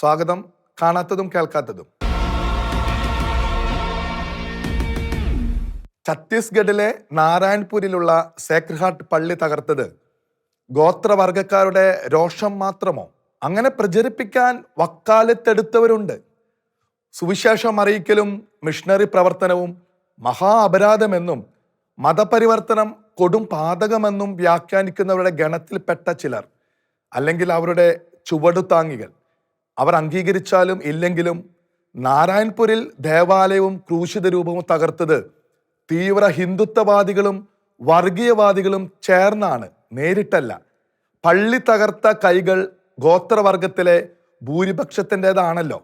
സ്വാഗതം. കാണാത്തതും കേൾക്കാത്തതും. ഛത്തീസ്ഗഡിലെ നാരായൺപൂരിലുള്ള സേക്രഹാട്ട് പള്ളി തകർത്തത് ഗോത്രവർഗക്കാരുടെ രോഷം മാത്രമോ? അങ്ങനെ പ്രചരിപ്പിക്കാൻ വക്കാലത്തെടുത്തവരുണ്ട്. സുവിശേഷം അറിയിക്കലും മിഷണറി പ്രവർത്തനവും മഹാ അപരാധമെന്നും മതപരിവർത്തനം കൊടും പാതകമെന്നും വ്യാഖ്യാനിക്കുന്നവരുടെ ഗണത്തിൽപ്പെട്ട ചിലർ അല്ലെങ്കിൽ അവരുടെ ചുവടുതാങ്ങികൾ. അവർ അംഗീകരിച്ചാലും ഇല്ലെങ്കിലും നാരായൺപൂരിൽ ദേവാലയവും ക്രൂശിത രൂപവും തകർത്തത് തീവ്ര ഹിന്ദുത്വവാദികളും വർഗീയവാദികളും ചേർന്നാണ് നേരിട്ടല്ല. പള്ളി തകർത്ത കൈകൾ ഗോത്രവർഗത്തിലെ ഭൂരിപക്ഷത്തിന്റെതാണല്ലോ.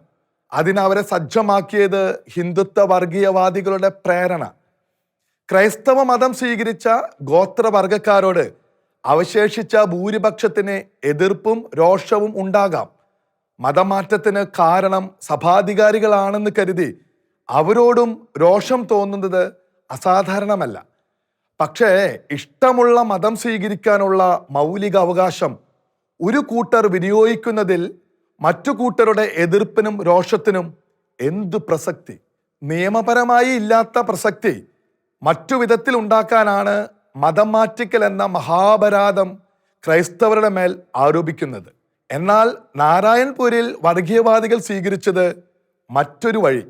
അതിനവരെ സജ്ജമാക്കിയത് ഹിന്ദുത്വ വർഗീയവാദികളുടെ പ്രേരണ. ക്രൈസ്തവ മതം സ്വീകരിച്ച ഗോത്രവർഗക്കാരോട് അവശേഷിച്ച ഭൂരിപക്ഷത്തിന് എതിർപ്പും രോഷവും ഉണ്ടാകാം. മതമാറ്റത്തിന് കാരണം സഭാധികാരികളാണെന്ന് കരുതി അവരോടും രോഷം തോന്നുന്നത് അസാധാരണമല്ല. പക്ഷേ ഇഷ്ടമുള്ള മതം സ്വീകരിക്കാനുള്ള മൗലിക അവകാശം ഒരു കൂട്ടർ വിനിയോഗിക്കുന്നതിൽ മറ്റു കൂട്ടരുടെ എതിർപ്പിനും രോഷത്തിനും എന്തു പ്രസക്തി? നിയമപരമായി ഇല്ലാത്ത പ്രസക്തി മറ്റു വിധത്തിൽ ഉണ്ടാക്കാനാണ് മതം മാറ്റിക്കൽ എന്ന മഹാപരാധം ക്രൈസ്തവരുടെ മേൽ ആരോപിക്കുന്നത്. എന്നാൽ നാരായൺപൂരിൽ വർഗീയവാദികൾ സ്വീകരിച്ചത് മറ്റൊരു വഴി.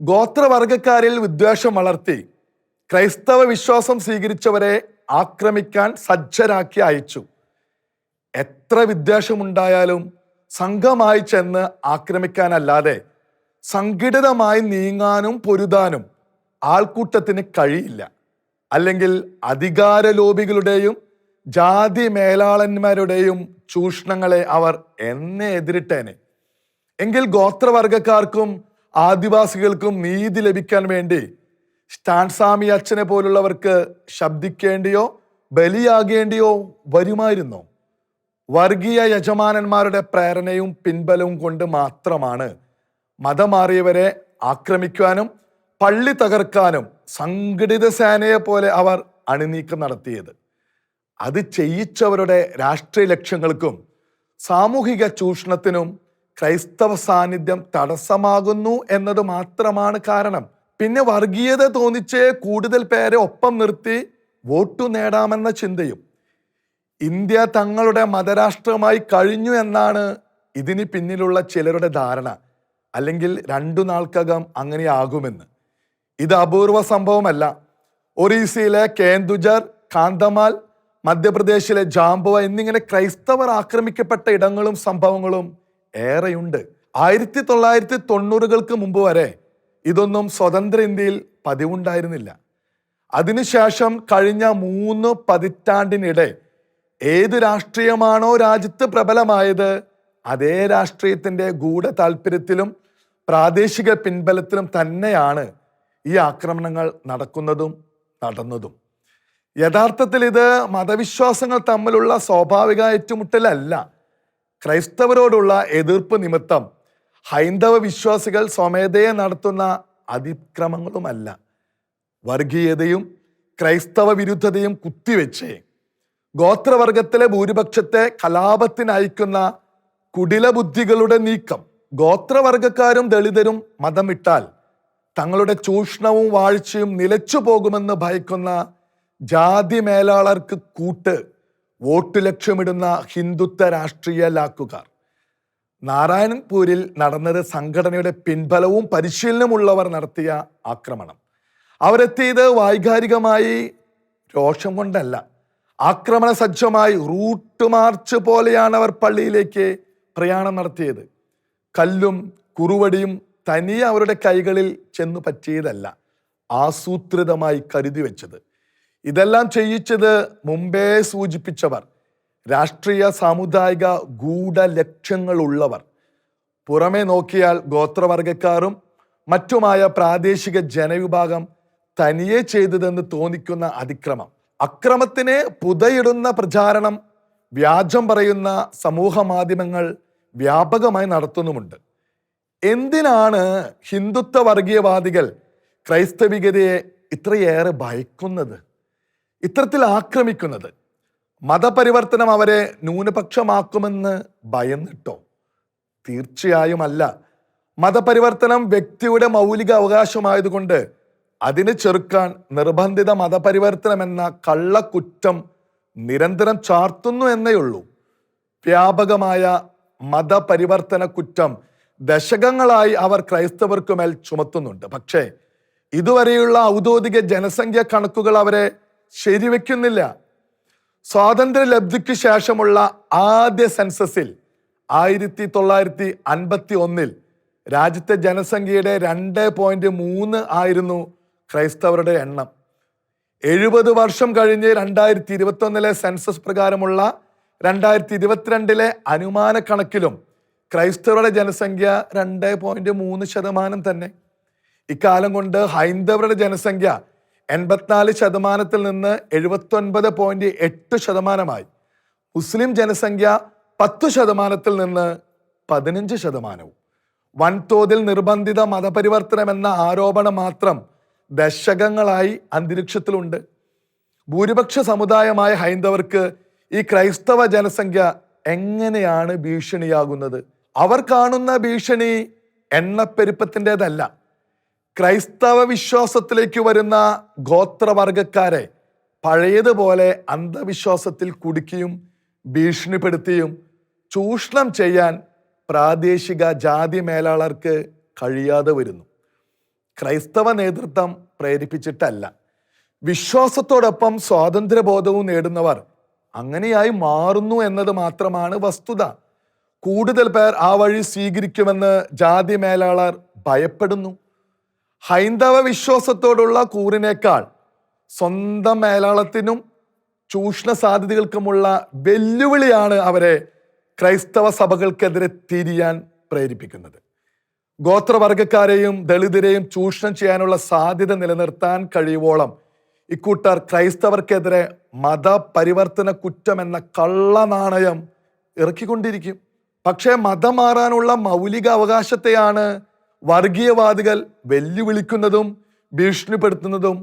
ഗോത്രവർഗക്കാരിൽ വിദ്വേഷം വളർത്തി ക്രൈസ്തവ വിശ്വാസം സ്വീകരിച്ചവരെ ആക്രമിക്കാൻ സജ്ജരാക്കി അയച്ചു. എത്ര വിദ്വേഷമുണ്ടായാലും സംഘമായി ചെന്ന് ആക്രമിക്കാനല്ലാതെ സംഘടിതമായി നീങ്ങാനും പൊരുതാനും ആൾക്കൂട്ടത്തിന് കഴിയില്ല. അല്ലെങ്കിൽ അധികാര ലോബികളുടെയും ജാതി മേലാളന്മാരുടെയും ചൂഷണങ്ങളെ അവർ എന്നെ എതിരിട്ടേനെ. എങ്കിൽ ഗോത്രവർഗക്കാർക്കും ആദിവാസികൾക്കും നീതി ലഭിക്കാൻ വേണ്ടി സ്റ്റാൻസാമി അച്ഛനെ പോലുള്ളവർക്ക് ശബ്ദിക്കേണ്ടിയോ ബലിയാകേണ്ടിയോ വരുമായിരുന്നോ? വർഗീയ യജമാനന്മാരുടെ പ്രേരണയും പിൻബലവും കൊണ്ട് മാത്രമാണ് മതമാറിയവരെ ആക്രമിക്കാനും പള്ളി തകർക്കാനും സംഘടിത സേനയെ പോലെ അവർ അണിനീക്കം നടത്തിയത്. അത് ചെയ്യിച്ചവരുടെ രാഷ്ട്രീയ ലക്ഷ്യങ്ങൾക്കും സാമൂഹിക ചൂഷണത്തിനും ക്രൈസ്തവ സാന്നിധ്യം തടസ്സമാകുന്നു എന്നത് മാത്രമാണ് കാരണം. പിന്നെ വർഗീയത തോന്നിച്ച് കൂടുതൽ പേരെ ഒപ്പം നിർത്തി വോട്ടു നേടാമെന്ന ചിന്തയും ഇന്ത്യ തങ്ങളുടെ മതരാഷ്ട്രമായി കഴിഞ്ഞു എന്നാണ് ഇതിന് പിന്നിലുള്ള ചിലരുടെ ധാരണ. അല്ലെങ്കിൽ രണ്ടു നാൾക്കകം അങ്ങനെയാകുമെന്ന്. ഇത് അപൂർവ സംഭവമല്ല. ഒറീസയിലെ കേന്ദുജർ കാന്തമാൽ മധ്യപ്രദേശിലെ ജാംബുവ എന്നിങ്ങനെ ക്രൈസ്തവർ ആക്രമിക്കപ്പെട്ട ഇടങ്ങളും സംഭവങ്ങളും ഏറെയുണ്ട്. ആയിരത്തി തൊള്ളായിരത്തി തൊണ്ണൂറുകൾക്ക് മുമ്പ് വരെ ഇതൊന്നും സ്വതന്ത്ര ഇന്ത്യയിൽ പതിവുണ്ടായിരുന്നില്ല. അതിനുശേഷം കഴിഞ്ഞ മൂന്ന് പതിറ്റാണ്ടിനിടെ ഏത് രാഷ്ട്രീയമാണോ രാജ്യത്ത് പ്രബലമായത് അതേ രാഷ്ട്രീയത്തിന്റെ ഗൂഢ താല്പര്യത്തിലും പ്രാദേശിക പിൻബലത്തിലും തന്നെയാണ് ഈ ആക്രമണങ്ങൾ നടക്കുന്നതും നടന്നതും. യഥാർത്ഥത്തിൽ ഇത് മതവിശ്വാസങ്ങൾ തമ്മിലുള്ള സ്വാഭാവിക ഏറ്റുമുട്ടലല്ല. ക്രൈസ്തവരോടുള്ള എതിർപ്പ് നിമിത്തം ഹൈന്ദവ വിശ്വാസികൾ സ്വമേധയെ നടത്തുന്ന അതിക്രമങ്ങളുമല്ല. വർഗീയതയും ക്രൈസ്തവ വിരുദ്ധതയും കുത്തിവെച്ച് ഗോത്രവർഗത്തിലെ ഭൂരിപക്ഷത്തെ കലാപത്തിനയക്കുന്ന കുടിലബുദ്ധികളുടെ നീക്കം. ഗോത്രവർഗക്കാരും ദളിതരും മതമിട്ടാൽ തങ്ങളുടെ ചൂഷണവും വാഴ്ചയും നിലച്ചു പോകുമെന്ന് ഭയക്കുന്ന ജാതി മേലാളർക്ക് കൂട്ട് വോട്ട് ലക്ഷ്യമിടുന്ന ഹിന്ദുത്വ രാഷ്ട്രീയ ലാക്കുകാർ. നാരായൺപൂരിൽ നടന്നത് സംഘടനയുടെ പിൻബലവും പരിശീലനമുള്ളവർ നടത്തിയ ആക്രമണം. അവരെത്തിയത് വൈകാരികമായി രോഷം കൊണ്ടല്ല. ആക്രമണ സജ്ജമായി റൂട്ട് മാർച്ച് പോലെയാണ് അവർ പള്ളിയിലേക്ക് പ്രയാണം നടത്തിയത്. കല്ലും കുറുവടിയും തനിയെ അവരുടെ കൈകളിൽ ചെന്നു പറ്റിയതല്ല ആസൂത്രിതമായി കരുതി വെച്ചത്. ഇതെല്ലാം ചെയ്യിച്ചത് മുമ്പേ സൂചിപ്പിച്ചവർ രാഷ്ട്രീയ സാമുദായിക ഗൂഢ ലക്ഷ്യങ്ങളുള്ളവർ പുറമെ നോക്കിയാൽ ഗോത്രവർഗക്കാരും മറ്റുമായ പ്രാദേശിക ജനവിഭാഗം തനിയെ ചെയ്തതെന്ന് തോന്നിക്കുന്ന അതിക്രമം. അക്രമത്തിന് പുതയിടുന്ന പ്രചാരണം വ്യാജം പറയുന്ന സമൂഹ മാധ്യമങ്ങൾ വ്യാപകമായി നടത്തുന്നുമുണ്ട്. എന്തിനാണ് ഹിന്ദുത്വ വർഗീയവാദികൾ ക്രൈസ്തവികതയെ ഇത്രയേറെ ഭയക്കുന്നത്? ഇത്തരത്തിൽ ആക്രമിക്കുന്നത്. മതപരിവർത്തനം അവരെ ന്യൂനപക്ഷമാക്കുമെന്ന് ഭയന്നിട്ടോ? തീർച്ചയായും അല്ല. മതപരിവർത്തനം വ്യക്തിയുടെ മൗലിക അവകാശമായതുകൊണ്ട് അതിനെ ചെറുക്കാൻ നിർബന്ധിത മതപരിവർത്തനം എന്ന കള്ളക്കുറ്റം നിരന്തരം ചാർത്തുന്നു എന്നേയുള്ളൂ. വ്യാപകമായ മതപരിവർത്തന കുറ്റം ദശകങ്ങളായി അവർ ക്രൈസ്തവർക്കുമേൽ ചുമത്തുന്നുണ്ട്. പക്ഷേ ഇതുവരെയുള്ള ഔദ്യോഗിക ജനസംഖ്യ കണക്കുകൾ അവരെ ശരിവെക്കുന്നില്ല. സ്വാതന്ത്ര്യ ലബ്ധിക്ക് ശേഷമുള്ള ആദ്യ സെൻസസിൽ ആയിരത്തി തൊള്ളായിരത്തി അൻപത്തി ഒന്നിൽ രാജ്യത്തെ ജനസംഖ്യയുടെ രണ്ട് പോയിന്റ് മൂന്ന് ആയിരുന്നു ക്രൈസ്തവരുടെ എണ്ണം. എഴുപത് വർഷം കഴിഞ്ഞ് രണ്ടായിരത്തി ഇരുപത്തി ഒന്നിലെ സെൻസസ് പ്രകാരമുള്ള രണ്ടായിരത്തി ഇരുപത്തിരണ്ടിലെ അനുമാന കണക്കിലും ക്രൈസ്തവരുടെ ജനസംഖ്യ രണ്ട് പോയിന്റ് മൂന്ന് ശതമാനം തന്നെ. ഇക്കാലം കൊണ്ട് ഹൈന്ദവരുടെ ജനസംഖ്യ എൺപത്തിനാല് ശതമാനത്തിൽ നിന്ന് എഴുപത്തൊൻപത് പോയിന്റ് എട്ട് ശതമാനമായി. മുസ്ലിം ജനസംഖ്യ പത്ത് ശതമാനത്തിൽ നിന്ന് പതിനഞ്ച് ശതമാനവും. വൻതോതിൽ നിർബന്ധിത മതപരിവർത്തനം എന്ന ആരോപണം മാത്രം ദശകങ്ങളായി അന്തരീക്ഷത്തിലുണ്ട്. ഭൂരിപക്ഷ സമുദായമായ ഹൈന്ദവർക്ക് ഈ ക്രൈസ്തവ ജനസംഖ്യ എങ്ങനെയാണ് ഭീഷണിയാകുന്നത്? അവർ കാണുന്ന ഭീഷണി എണ്ണപ്പെരുപ്പത്തിന്റെതല്ല. ക്രൈസ്തവ വിശ്വാസത്തിലേക്ക് വരുന്ന ഗോത്രവർഗക്കാരെ പഴയതുപോലെ അന്ധവിശ്വാസത്തിൽ കുടുക്കിയും ഭീഷണിപ്പെടുത്തിയും ചൂഷണം ചെയ്യാൻ പ്രാദേശിക ജാതി മേലാളർക്ക് കഴിയാതെ വരുന്നു. ക്രൈസ്തവ നേതൃത്വം പ്രേരിപ്പിച്ചിട്ടല്ല. വിശ്വാസത്തോടൊപ്പം സ്വാതന്ത്ര്യബോധവും നേടുന്നവർ അങ്ങനെയായി മാറുന്നു എന്നത് മാത്രമാണ് വസ്തുത. കൂടുതൽ പേർ ആ വഴി സ്വീകരിക്കുമെന്ന് ജാതി മേലാളർ ഭയപ്പെടുന്നു. ഹൈന്ദവ വിശ്വാസത്തോടുള്ള കൂറിനേക്കാൾ സ്വന്തം മേലാളത്തിനും ചൂഷണ സാധ്യതകൾക്കുമുള്ള വെല്ലുവിളിയാണ് അവരെ ക്രൈസ്തവ സഭകൾക്കെതിരെ തിരിയാൻ പ്രേരിപ്പിക്കുന്നത്. ഗോത്രവർഗക്കാരെയും ദളിതരെയും ചൂഷണം ചെയ്യാനുള്ള സാധ്യത നിലനിർത്താൻ കഴിയുവോളം ഇക്കൂട്ടർ ക്രൈസ്തവർക്കെതിരെ മതപരിവർത്തന കുറ്റം എന്ന കള്ളനാണയം ഇറക്കിക്കൊണ്ടിരിക്കും. പക്ഷേ മതം മാറാനുള്ള മൗലിക അവകാശത്തെയാണ് വർഗീയവാദികൾ വെല്ലുവിളിക്കുന്നതും ഭീഷണിപ്പെടുത്തുന്നതും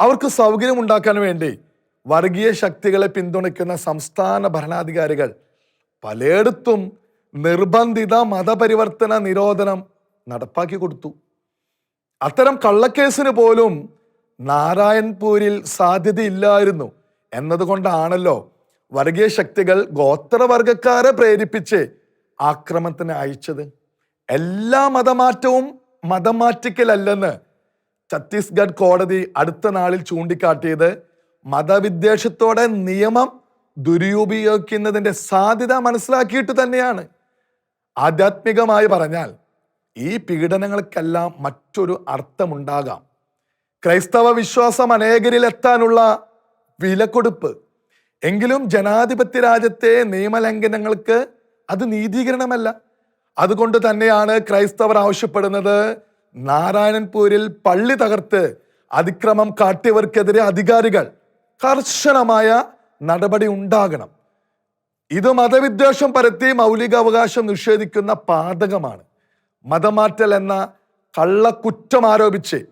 അവർക്ക് സൗകര്യമുണ്ടാക്കാൻ വേണ്ടി വർഗീയ ശക്തികളെ പിന്തുണയ്ക്കുന്ന സംസ്ഥാന ഭരണാധികാരികൾ പലയിടത്തും നിർബന്ധിത മതപരിവർത്തന നിരോധനം നടപ്പാക്കി കൊടുത്തു. അത്തരം കള്ളക്കേസിന് പോലും നാരായൺപൂരിൽ സാധ്യതയില്ലായിരുന്നു എന്നതുകൊണ്ടാണല്ലോ വർഗീയ ശക്തികൾ ഗോത്രവർഗക്കാരെ പ്രേരിപ്പിച്ച് ആക്രമണത്തിന് അയച്ചത്. എല്ലാ മതമാറ്റവും മതം മാറ്റിക്കലല്ലെന്ന് ഛത്തീസ്ഗഡ് കോടതി അടുത്ത നാളിൽ ചൂണ്ടിക്കാട്ടിയത് മതവിദ്വേഷത്തോടെ നിയമം ദുരുപയോഗിക്കുന്നതിന്റെ സാധ്യത മനസ്സിലാക്കിയിട്ട് തന്നെയാണ്. ആധ്യാത്മികമായി പറഞ്ഞാൽ ഈ പീഡനങ്ങൾക്കെല്ലാം മറ്റൊരു അർത്ഥമുണ്ടാകാം. ക്രൈസ്തവ വിശ്വാസം അനേകരിൽ എത്താനുള്ള വിലക്കൊടുപ്പ്. എങ്കിലും ജനാധിപത്യ രാജ്യത്തെ നിയമലംഘനങ്ങൾക്ക് അത് നീതീകരണമല്ല. അതുകൊണ്ട് തന്നെയാണ് ക്രൈസ്തവർ ആവശ്യപ്പെടുന്നത് നാരായണൻപൂരിൽ പള്ളി തകർത്ത് അതിക്രമം കാട്ടിയവർക്കെതിരെ അധികാരികൾ കർശനമായ നടപടി ഉണ്ടാകണം. ഇത് മതവിദ്വേഷം പരത്തി മൗലികാവകാശം നിഷേധിക്കുന്ന പാതകമാണ്. മതമാറ്റൽ എന്ന കള്ളക്കുറ്റം ആരോപിച്ച്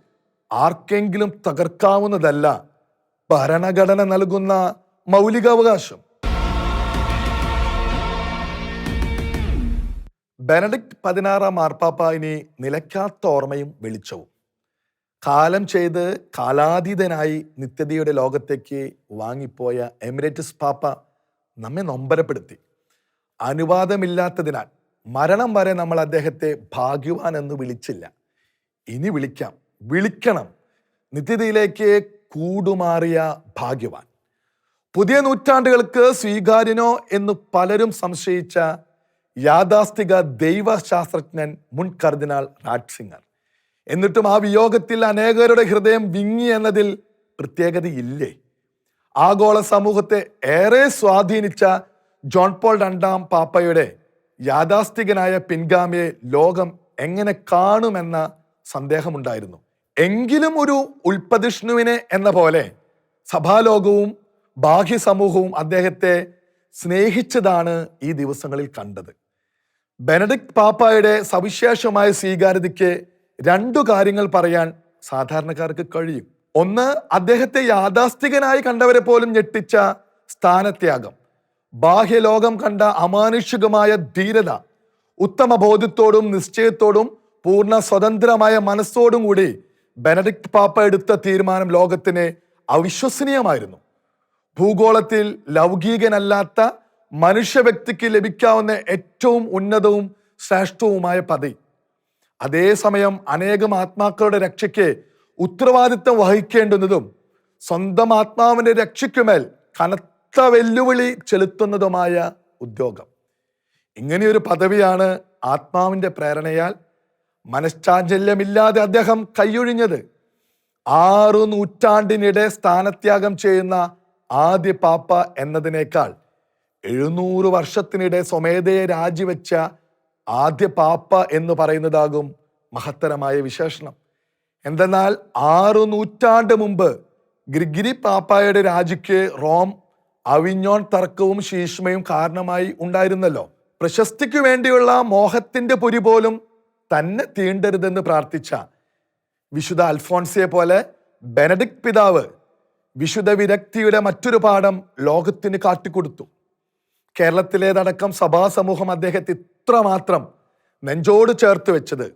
ആർക്കെങ്കിലും തകർക്കാവുന്നതല്ല ഭരണഘടന നൽകുന്ന മൗലികാവകാശം. ബെനഡിക്ട് പതിനാറാം മാർപ്പാപ്പ ഇനി നിലയ്ക്കാത്ത ഓർമ്മയും വെളിച്ചവും. കാലം ചെയ്ത് കാലാതീതനായി നിത്യതയുടെ ലോകത്തേക്ക് വാങ്ങിപ്പോയ എമിറേറ്റസ് പാപ്പ നമ്മെ നൊമ്പരപ്പെടുത്തി. അനുവാദമില്ലാത്തതിനാൽ മരണം വരെ നമ്മൾ അദ്ദേഹത്തെ ഭാഗ്യവാൻ എന്ന് വിളിച്ചില്ല. ഇനി വിളിക്കാം. വിളിക്കണം. നിത്യതയിലേക്ക് കൂടുമാറിയ ഭാഗ്യവാൻ. പുതിയ നൂറ്റാണ്ടുകൾക്ക് സ്വീകാര്യനോ എന്ന് പലരും സംശയിച്ച യാഥാസ്ഥിക ദൈവശാസ്ത്രജ്ഞൻ മുൻ കർദിനാൾ റാറ്റ്സിംഗർ എന്നിട്ടും ആ വിയോഗത്തിൽ അനേകരുടെ ഹൃദയം വിങ്ങി എന്നതിൽ പ്രത്യേകതയില്ലേ? ആഗോള സമൂഹത്തെ ഏറെ സ്വാധീനിച്ച ജോൺ പോൾ രണ്ടാം പാപ്പയുടെ യാഥാസ്ഥികനായ പിൻഗാമിയെ ലോകം എങ്ങനെ കാണുമെന്ന സന്ദേഹമുണ്ടായിരുന്നു. എങ്കിലും ഒരു ഉൽപ്പതിഷ്ണുവിനെ എന്ന പോലെ സഭാലോകവും ബാഹ്യ സമൂഹവും അദ്ദേഹത്തെ സ്നേഹിച്ചതാണ് ഈ ദിവസങ്ങളിൽ കണ്ടത്. ബെനഡിക്ട് പാപ്പായുടെ സവിശേഷമായ സ്വീകാര്യതയ്ക്ക് രണ്ടു കാര്യങ്ങൾ പറയാൻ സാധാരണക്കാർക്ക് കഴിയും. ഒന്ന് അദ്ദേഹത്തെ യാഥാസ്ഥികനായി കണ്ടവരെ പോലും ഞെട്ടിച്ച സ്ഥാനത്യാഗം. ബാഹ്യലോകം കണ്ട അമാനുഷികമായ ധീരത ഉത്തമ ബോധ്യത്തോടും നിശ്ചയത്തോടും പൂർണ സ്വതന്ത്രമായ മനസ്സോടും കൂടി ബെനഡിക്ട് പാപ്പ എടുത്ത തീരുമാനം ലോകത്തിന് അവിശ്വസനീയമായിരുന്നു. ഭൂഗോളത്തിൽ ലൗകികനല്ലാത്ത മനുഷ്യ വ്യക്തിക്ക് ലഭിക്കാവുന്ന ഏറ്റവും ഉന്നതവും ശ്രേഷ്ഠവുമായ പദവി. അതേസമയം അനേകം ആത്മാക്കളുടെ രക്ഷയ്ക്ക് ഉത്തരവാദിത്തം വഹിക്കേണ്ടുന്നതും സ്വന്തം ആത്മാവിന്റെ രക്ഷയ്ക്കുമേൽ കനത്ത വെല്ലുവിളി ചെലുത്തുന്നതുമായ ഉദ്യോഗം. ഇങ്ങനെയൊരു പദവിയാണ് ആത്മാവിന്റെ പ്രേരണയാൽ മനഃശാഞ്ചല്യമില്ലാതെ അദ്ദേഹം കൈയൊഴിഞ്ഞത്. ആറു നൂറ്റാണ്ടിനിടെ സ്ഥാനത്യാഗം ചെയ്യുന്ന ആദ്യ പാപ്പ എന്നതിനേക്കാൾ എഴുന്നൂറ് വർഷത്തിനിടെ സ്വമേധയെ രാജിവെച്ച ആദ്യ പാപ്പ എന്ന് പറയുന്നതാകും മഹത്തരമായ വിശേഷണം. എന്തെന്നാൽ ആറു നൂറ്റാണ്ട് മുമ്പ് ഗ്രിഗിരി പാപ്പായുടെ രാജിക്ക് റോം അവിഞ്ഞോൺ തർക്കവും ശീഷ്മയും കാരണമായി ഉണ്ടായിരുന്നല്ലോ. പ്രശസ്തിക്ക് വേണ്ടിയുള്ള മോഹത്തിന്റെ പൊരി പോലും തന്നെ തീണ്ടരുതെന്ന് പ്രാർത്ഥിച്ച വിശുദ്ധ അൽഫോൺസിയെ പോലെ ബെനഡിക് പിതാവ് വിശുദ്ധ വിരക്തിയുടെ മറ്റൊരു പാഠം ലോകത്തിന് കാട്ടിക്കൊടുത്തു. കേരളത്തിലേതടക്കം സഭാ സമൂഹം അദ്ദേഹത്തെ ഇത്രമാത്രം നെഞ്ചോട് ചേർത്ത് വെച്ചത്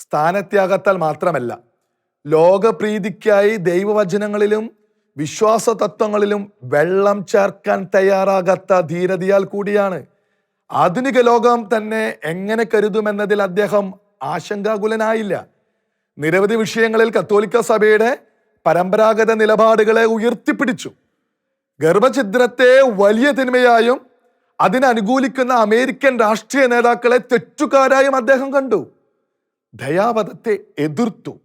സ്ഥാനത്യാഗത്താൽ മാത്രമല്ല ലോകപ്രീതിക്കായി ദൈവവചനങ്ങളിലും വിശ്വാസ തത്വങ്ങളിലും വെള്ളം ചേർക്കാൻ തയ്യാറാകാത്ത ധീരതയാൽ കൂടിയാണ്. ആധുനിക ലോകം തന്നെ എങ്ങനെ കരുതുമെന്നതിൽ അദ്ദേഹം ആശങ്കാകുലനായില്ല. നിരവധി വിഷയങ്ങളിൽ കത്തോലിക്ക സഭയുടെ പരമ്പരാഗത നിലപാടുകളെ ഉയർത്തിപ്പിടിച്ചു. ഗർഭഛിദ്രത്തെ വലിയ തിന്മയായും അതിനനുകൂലിക്കുന്ന അമേരിക്കൻ രാഷ്ട്രീയ നേതാക്കളെ തെറ്റുകാരായും അദ്ദേഹം കണ്ടു. ദയാവധത്തെ എതിർത്തു.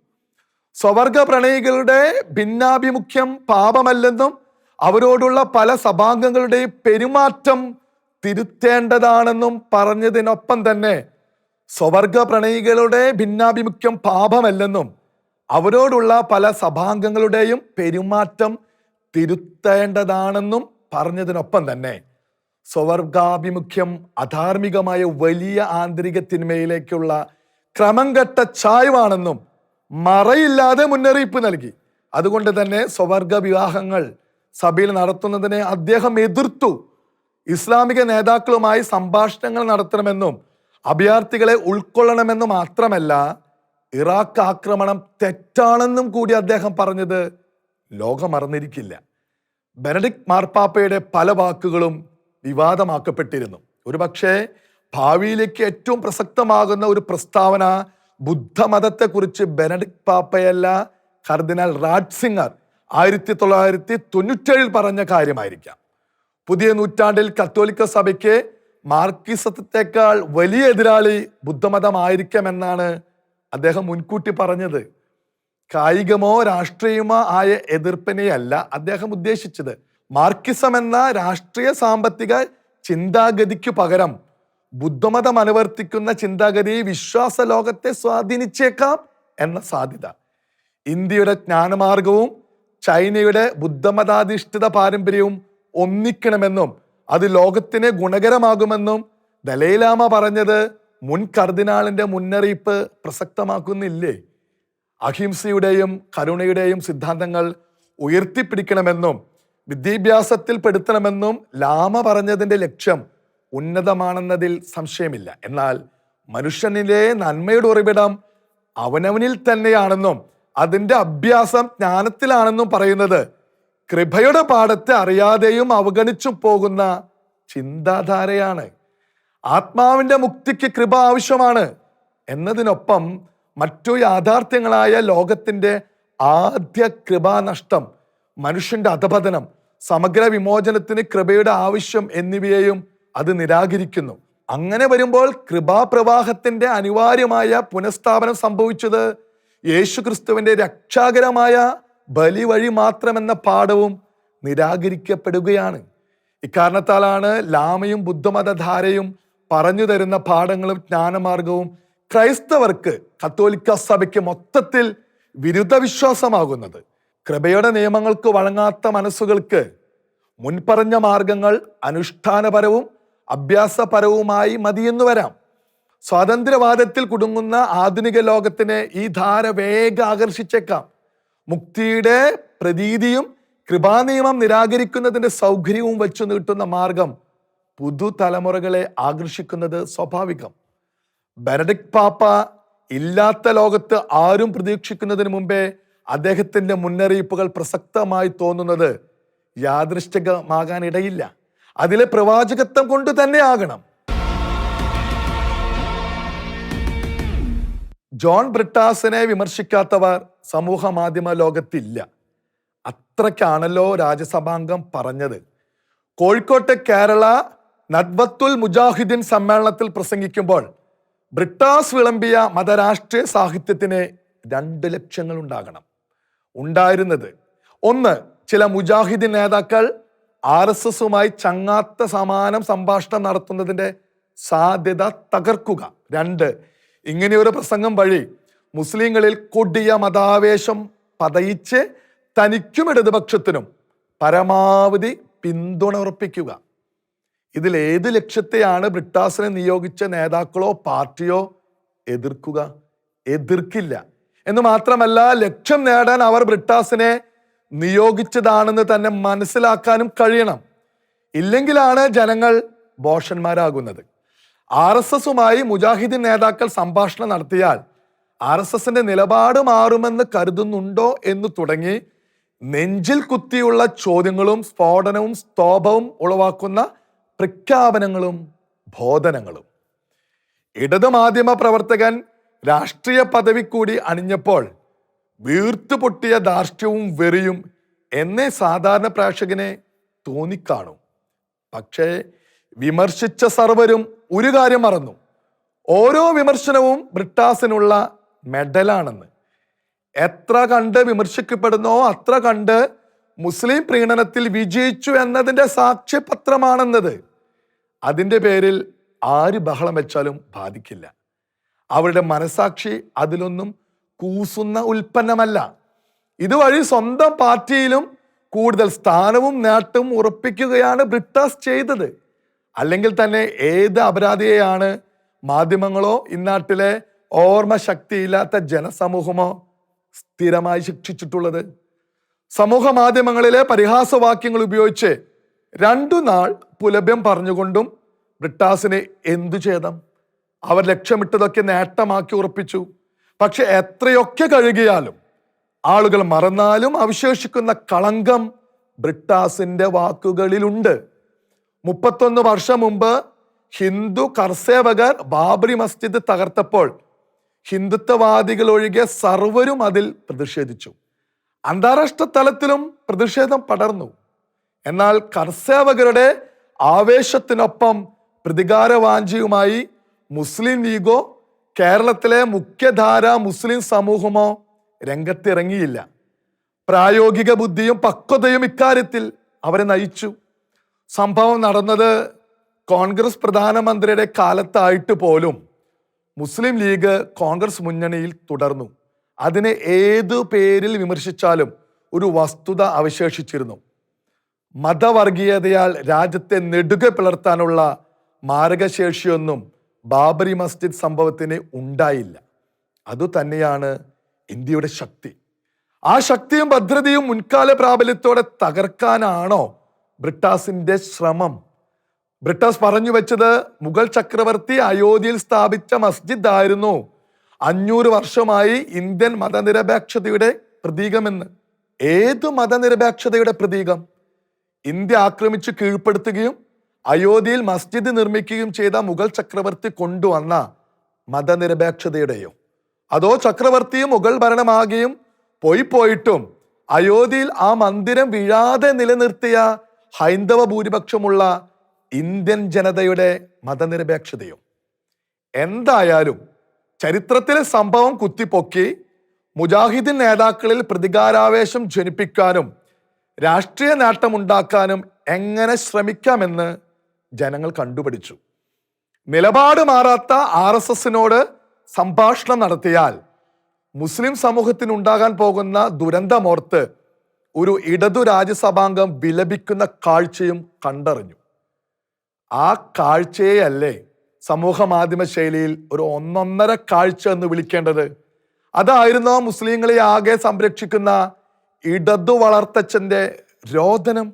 സ്വവർഗ പ്രണയികളുടെ ഭിന്നാഭിമുഖ്യം പാപമല്ലെന്നും അവരോടുള്ള പല സഭാംഗങ്ങളുടെയും പെരുമാറ്റം തിരുത്തേണ്ടതാണെന്നും പറഞ്ഞതിനൊപ്പം തന്നെ സ്വവർഗ പ്രണയികളുടെ ഭിന്നാഭിമുഖ്യം പാപമല്ലെന്നും അവരോടുള്ള പല സഭാംഗങ്ങളുടെയും പെരുമാറ്റം തിരുത്തേണ്ടതാണെന്നും പറഞ്ഞതിനൊപ്പം തന്നെ സ്വവർഗാഭിമുഖ്യം അധാർമികമായ വലിയ ആന്തരിക തിന്മയിലേക്കുള്ള ക്രമം ചായ്വാണെന്നും മറയില്ലാതെ മുന്നറിയിപ്പ് നൽകി. അതുകൊണ്ട് തന്നെ സ്വവർഗ വിവാഹങ്ങൾ സഭയിൽ നടത്തുന്നതിനെ അദ്ദേഹം എതിർത്തു. ഇസ്ലാമിക നേതാക്കളുമായി സംഭാഷണങ്ങൾ നടത്തണമെന്നും അഭയാർത്ഥികളെ ഉൾക്കൊള്ളണമെന്ന് മാത്രമല്ല ഇറാഖ് ആക്രമണം തെറ്റാണെന്നും കൂടി അദ്ദേഹം പറഞ്ഞത് ലോകം മറന്നിരിക്കില്ല ബെനഡിക് മാർപ്പാപ്പയുടെ പല വാക്കുകളും വിവാദമാക്കപ്പെട്ടിരുന്നു. ഒരുപക്ഷെ ഭാവിയിലേക്ക് ഏറ്റവും പ്രസക്തമാകുന്ന ഒരു പ്രസ്താവന ബുദ്ധമതത്തെക്കുറിച്ച് ബെനഡിക് പാപ്പയല്ല കർദിനാൾ റാഡ്സിംഗർ ആയിരത്തി തൊള്ളായിരത്തി തൊണ്ണൂറ്റേഴിൽ പറഞ്ഞ കാര്യമായിരിക്കാം. പുതിയ നൂറ്റാണ്ടിൽ കത്തോലിക്ക സഭയ്ക്ക് മാർക്കിസത്തേക്കാൾ വലിയ എതിരാളി ബുദ്ധമതമായിരിക്കാമെന്നാണ് അദ്ദേഹം മുൻകൂട്ടി പറഞ്ഞത്. കായികമോ രാഷ്ട്രീയമോ ആയ എതിർപ്പിനെയല്ല അദ്ദേഹം ഉദ്ദേശിച്ചത്. മാർക്കിസം എന്ന രാഷ്ട്രീയ സാമ്പത്തിക ചിന്താഗതിക്കു പകരം ബുദ്ധമതം അനുവർത്തിക്കുന്ന ചിന്താഗതി വിശ്വാസ ലോകത്തെ സ്വാധീനിച്ചേക്കാം എന്ന സാധ്യത. ഇന്ത്യയുടെ ജ്ഞാനമാർഗവും ചൈനയുടെ ബുദ്ധമതാധിഷ്ഠിത പാരമ്പര്യവും ഒന്നിക്കണമെന്നും അത് ലോകത്തിന് ഗുണകരമാകുമെന്നും ദലൈലാമ പറഞ്ഞത് മുൻ കർദിനാളിന്റെ മുന്നറിയിപ്പ് പ്രസക്തമാക്കുന്നില്ലേ? അഹിംസയുടെയും കരുണയുടെയും സിദ്ധാന്തങ്ങൾ ഉയർത്തിപ്പിടിക്കണമെന്നും വിദ്യാഭ്യാസത്തിൽ പെടുത്തണമെന്നും ലാമ പറഞ്ഞതിന്റെ ലക്ഷ്യം ഉന്നതമാണെന്നതിൽ സംശയമില്ല. എന്നാൽ മനുഷ്യനിലെ നന്മയുടെ ഉറവിടം അവനവനിൽ തന്നെയാണെന്നും അതിന്റെ അഭ്യാസം ജ്ഞാനത്തിലാണെന്നും പറയുന്നത് കൃപയുടെ പാഠത്തെ അറിയാതെയും അവഗണിച്ചു പോകുന്ന ചിന്താധാരയാണ്. ആത്മാവിന്റെ മുക്തിക്ക് കൃപ ആവശ്യമാണ് എന്നതിനൊപ്പം മറ്റു യാഥാർത്ഥ്യങ്ങളായ ലോകത്തിന്റെ ആദ്യ കൃപാനഷ്ടം മനുഷ്യന്റെ അധപതനം സമഗ്ര വിമോചനത്തിന് കൃപയുടെ ആവശ്യം എന്നിവയെയും അത് നിരാകരിക്കുന്നു. അങ്ങനെ വരുമ്പോൾ കൃപാപ്രവാഹത്തിന്റെ അനിവാര്യമായ പുനഃസ്ഥാപനം സംഭവിച്ചത് യേശുക്രിസ്തുവിന്റെ രക്ഷാകരമായ ബലി വഴി മാത്രമെന്ന പാഠവും നിരാകരിക്കപ്പെടുകയാണ്. ഇക്കാരണത്താലാണ് ലാമയും ബുദ്ധമതധാരയും പറഞ്ഞു തരുന്ന പാഠങ്ങളും ജ്ഞാനമാർഗവും ക്രൈസ്തവർക്ക് കത്തോലിക്ക സഭയ്ക്ക് മൊത്തത്തിൽ വിരുദ്ധ വിശ്വാസമാകുന്നത് കൃപയുടെ നിയമങ്ങൾക്ക് വഴങ്ങാത്ത മനസ്സുകൾക്ക് മുൻപറഞ്ഞ മാർഗങ്ങൾ അനുഷ്ഠാനപരവും അഭ്യാസപരവുമായി മതിയെന്നു വരാം. സ്വാതന്ത്ര്യവാദത്തിൽ കുടുങ്ങുന്ന ആധുനിക ലോകത്തിനെ ഈ ധാര വേഗ ആകർഷിച്ചേക്കാം. മുക്തിയുടെ പ്രതീതിയും കൃപാനിയമം നിരാകരിക്കുന്നതിന്റെ സൗകര്യവും വെച്ചു നീട്ടുന്ന മാർഗം പുതുതലമുറകളെ ആകർഷിക്കുന്നത് സ്വാഭാവികം. ബെനഡിക് പാപ്പ ഇല്ലാത്ത ലോകത്ത് ആരും പ്രതീക്ഷിക്കുന്നതിന് മുമ്പേ അദ്ദേഹത്തിന്റെ മുന്നറിയിപ്പുകൾ പ്രസക്തമായി തോന്നുന്നത് യാദൃശ്ചികമാകാനിടയില്ല. അതിലെ പ്രവാചകത്വം കൊണ്ട് തന്നെ ആകണം. ജോൺ ബ്രിട്ടാസിനെ വിമർശിക്കാത്തവർ സമൂഹ മാധ്യമ ലോകത്തില്ല. അത്രയ്ക്കാണല്ലോ രാജ്യസഭാംഗം പറഞ്ഞത്. കോഴിക്കോട്ടെ കേരള നദ്വത്തുൽ മുജാഹിദ്ദീൻ സമ്മേളനത്തിൽ പ്രസംഗിക്കുമ്പോൾ ബ്രിട്ടാസ് വിളമ്പിയ മതരാഷ്ട്രീയ സാഹിത്യത്തിന് രണ്ട് ലക്ഷ്യങ്ങൾ ഉണ്ടാകണം ഉണ്ടായിരുന്നത്. ഒന്ന് ചില മുജാഹിദ് നേതാക്കൾ ആർ എസ് എസുമായി ചങ്ങാത്ത സമാനം സംഭാഷണം നടത്തുന്നതിന്റെ സാധ്യത തകർക്കുക. രണ്ട് ഇങ്ങനെയൊരു പ്രസംഗം വഴി മുസ്ലിങ്ങളിൽ കൊടിയ മതാവേശം പതയിച്ച് തനിക്കും ഇടതുപക്ഷത്തിനും പരമാവധി പിന്തുണ ഉറപ്പിക്കുക. ഇതിൽ ഏത് ലക്ഷ്യത്തെയാണ് ബ്രിട്ടാസിനെ നിയോഗിച്ച നേതാക്കളോ പാർട്ടിയോ എതിർക്കുക? എതിർക്കില്ല. എന്ന് മാത്രമല്ല ലക്ഷ്യം നേടാൻ അവർ ബ്രിട്ടാസിനെ നിയോഗിച്ചതാണെന്ന് തന്നെ മനസ്സിലാക്കാനും കഴിയണം. ഇല്ലെങ്കിലാണ് ജനങ്ങൾ ബോഷന്മാരാകുന്നത്. ആർ എസ് എസുമായി മുജാഹിദീൻ നേതാക്കൾ സംഭാഷണം നടത്തിയാൽ ആർ എസ് എസിന്റെ നിലപാട് മാറുമെന്ന് കരുതുന്നുണ്ടോ എന്ന് തുടങ്ങി നെഞ്ചിൽ കുത്തിയുള്ള ചോദ്യങ്ങളും സ്ഫോടനവും സ്തോഭവും ഉളവാക്കുന്ന പ്രഖ്യാപനങ്ങളും ബോധനങ്ങളും. ഇടതു മാധ്യമ പ്രവർത്തകൻ രാഷ്ട്രീയ പദവി കൂടി അണിഞ്ഞപ്പോൾ വീർത്തു പൊട്ടിയ ധാർഷ്ട്യവും വെറിയും എന്നെ സാധാരണ പ്രേക്ഷകനെ തോന്നിക്കാണും. പക്ഷേ വിമർശിച്ച സർവരും ഒരു കാര്യം മറന്നു. ഓരോ വിമർശനവും ബ്രിട്ടാസിനുള്ള മെഡലാണെന്ന്. എത്ര കണ്ട് വിമർശിക്കപ്പെടുന്നോ അത്ര കണ്ട് മുസ്ലിം പ്രീണനത്തിൽ വിജയിച്ചു എന്നതിന്റെ സാക്ഷ്യപത്രമാണെന്നത്. അതിന്റെ പേരിൽ ആര് ബഹളം വെച്ചാലും ബാധിക്കില്ല. അവരുടെ മനസാക്ഷി അതിലൊന്നും കൂസുന്ന ഉൽപ്പന്നമല്ല. ഇതുവഴി സ്വന്തം പാർട്ടിയിലും കൂടുതൽ സ്ഥാനവും നേട്ടവും ഉറപ്പിക്കുകയാണ് ബ്രിട്ടാസ് ചെയ്തത്. അല്ലെങ്കിൽ തന്നെ ഏത് അപരാധിയെയാണ് മാധ്യമങ്ങളോ ഇന്നാട്ടിലെ ഓർമ്മ ശക്തിയില്ലാത്ത ജനസമൂഹമോ സ്ഥിരമായി ശിക്ഷിച്ചിട്ടുള്ളത്? സമൂഹ മാധ്യമങ്ങളിലെ പരിഹാസവാക്യങ്ങൾ ഉപയോഗിച്ച് രണ്ടു നാൾ പുലഭ്യം പറഞ്ഞുകൊണ്ടും ബ്രിട്ടാസിന് എന്തു ചെയ്തം അവർ ലക്ഷ്യമിട്ടതൊക്കെ നേട്ടമാക്കി ഉറപ്പിച്ചു. പക്ഷെ എത്രയൊക്കെ കഴുകിയാലും ആളുകൾ മറന്നാലും അവശേഷിക്കുന്ന കളങ്കം ബ്രിട്ടാസിന്റെ വാക്കുകളിലുണ്ട്. മുപ്പത്തൊന്ന് വർഷം മുമ്പ് ഹിന്ദു കർസേവകർ ബാബറി മസ്ജിദ് തകർത്തപ്പോൾ ഹിന്ദുത്വവാദികൾ ഒഴികെ സർവരും അതിൽ പ്രതിഷേധിച്ചു. അന്താരാഷ്ട്ര തലത്തിലും പ്രതിഷേധം പടർന്നു. എന്നാൽ കർസേവകരുടെ ആവേശത്തിനൊപ്പം പ്രതികാരവാഞ്ചിയുമായി മുസ്ലിം ലീഗോ? കേരളത്തിലെ മുഖ്യധാര മുസ്ലിം സമൂഹമോ? രംഗത്തിറങ്ങിയില്ല. പ്രായോഗിക ബുദ്ധിയും പക്വതയും ഇക്കാര്യത്തിൽ അവരെ നയിച്ചു. സംഭവം നടന്നത് കോൺഗ്രസ് പ്രധാനമന്ത്രിയുടെ കാലത്തായിട്ട് പോലും മുസ്ലിം ലീഗ് കോൺഗ്രസ് മുന്നണിയിൽ തുടർന്നു. അതിനെ ഏതു പേരിൽ വിമർശിച്ചാലും ഒരു വസ്തുത അവശേഷിച്ചിരുന്നു. മതവർഗീയതയാൽ രാജ്യത്തെ നെടുക പിളർത്താനുള്ള മാരകശേഷിയൊന്നും ബാബരി മസ്ജിദ് സംഭവത്തിന് ഉണ്ടായില്ല. അതുതന്നെയാണ് ഇന്ത്യയുടെ ശക്തി. ആ ശക്തിയും ഭദ്രതയും മുൻകാല പ്രാബല്യത്തോടെ തകർക്കാനാണോ ബ്രിട്ടാസിന്റെ ശ്രമം? ബ്രിട്ടാസ് പറഞ്ഞു വെച്ചത് മുഗൾ ചക്രവർത്തി അയോധ്യയിൽ സ്ഥാപിച്ച മസ്ജിദ് ആയിരുന്നു. അഞ്ഞൂറ് വർഷമായി ഇന്ത്യൻ മതനിരപേക്ഷതയുടെ പ്രതീകമെന്ന്. ഏത് മതനിരപേക്ഷതയുടെ പ്രതീകം? ഇന്ത്യ ആക്രമിച്ച് കീഴ്പ്പെടുത്തുകയും അയോധ്യയിൽ മസ്ജിദ് നിർമ്മിക്കുകയും ചെയ്ത മുഗൾ ചക്രവർത്തി കൊണ്ടുവന്ന മതനിരപേക്ഷതയുടെയോ അതോ ചക്രവർത്തിയും മുഗൾ ഭരണമാകുകയും പോയി പോയിട്ടും അയോധ്യയിൽ ആ മന്ദിരം വീഴാതെ നിലനിർത്തിയ ഹൈന്ദവ ഭൂരിപക്ഷമുള്ള ഇന്ത്യൻ ജനതയുടെ മതനിരപേക്ഷതയോ. എന്തായാലും ചരിത്രത്തിലെ സംഭവം കുത്തിപ്പൊക്കി മുജാഹിദീൻ നേതാക്കളിൽ പ്രതികാരാവേശം ജനിപ്പിക്കാനും രാഷ്ട്രീയ നേട്ടമുണ്ടാക്കാനും എങ്ങനെ ശ്രമിക്കാമെന്ന് ജനങ്ങൾ കണ്ടുപിടിച്ചു. നിലപാട് മാറാത്ത ആർ എസ് എസിനോട് സംഭാഷണം നടത്തിയാൽ മുസ്ലിം സമൂഹത്തിനുണ്ടാകാൻ പോകുന്ന ദുരന്തമോർത്ത് ഒരു ഇടതു രാജ്യസഭാംഗം വിലപിക്കുന്ന കാഴ്ചയും കണ്ടറിഞ്ഞു. ആ കാഴ്ചയെയല്ലേ സമൂഹ മാധ്യമ ശൈലിയിൽ ഒരു ഒന്നൊന്നര കാഴ്ച എന്ന് വിളിക്കേണ്ടത്? അതായിരുന്നു മുസ്ലിങ്ങളെ ആകെ സംരക്ഷിക്കുന്ന ഇടതു വളർത്തച്ഛന്റെ രോദനം.